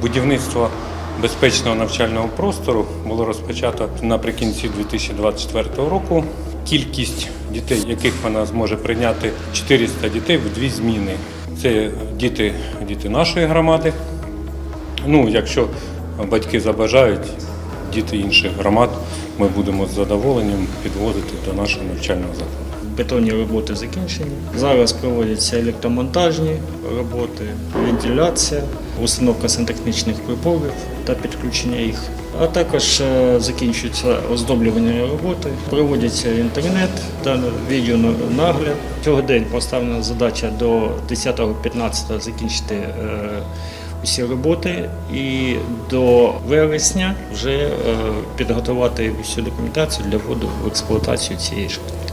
Будівництво безпечного навчального простору було розпочато наприкінці 2024 року. Кількість дітей, яких вона зможе прийняти 400 дітей в дві зміни. Це діти, діти нашої громади. Ну, якщо батьки забажають, діти інших громад, ми будемо з задоволенням підвозити до нашого навчального закладу. Бетонні роботи закінчені. Зараз проводяться електромонтажні роботи, вентиляція, установка сантехнічних приборів та підключення їх. А також е, закінчуються оздоблювані роботи, проводяться інтернет та відеонагляд. Цього день поставлена задача до 10-15 закінчити е, усі роботи і до вересня вже е, підготувати всю документацію для вводу в експлуатацію цієї школи.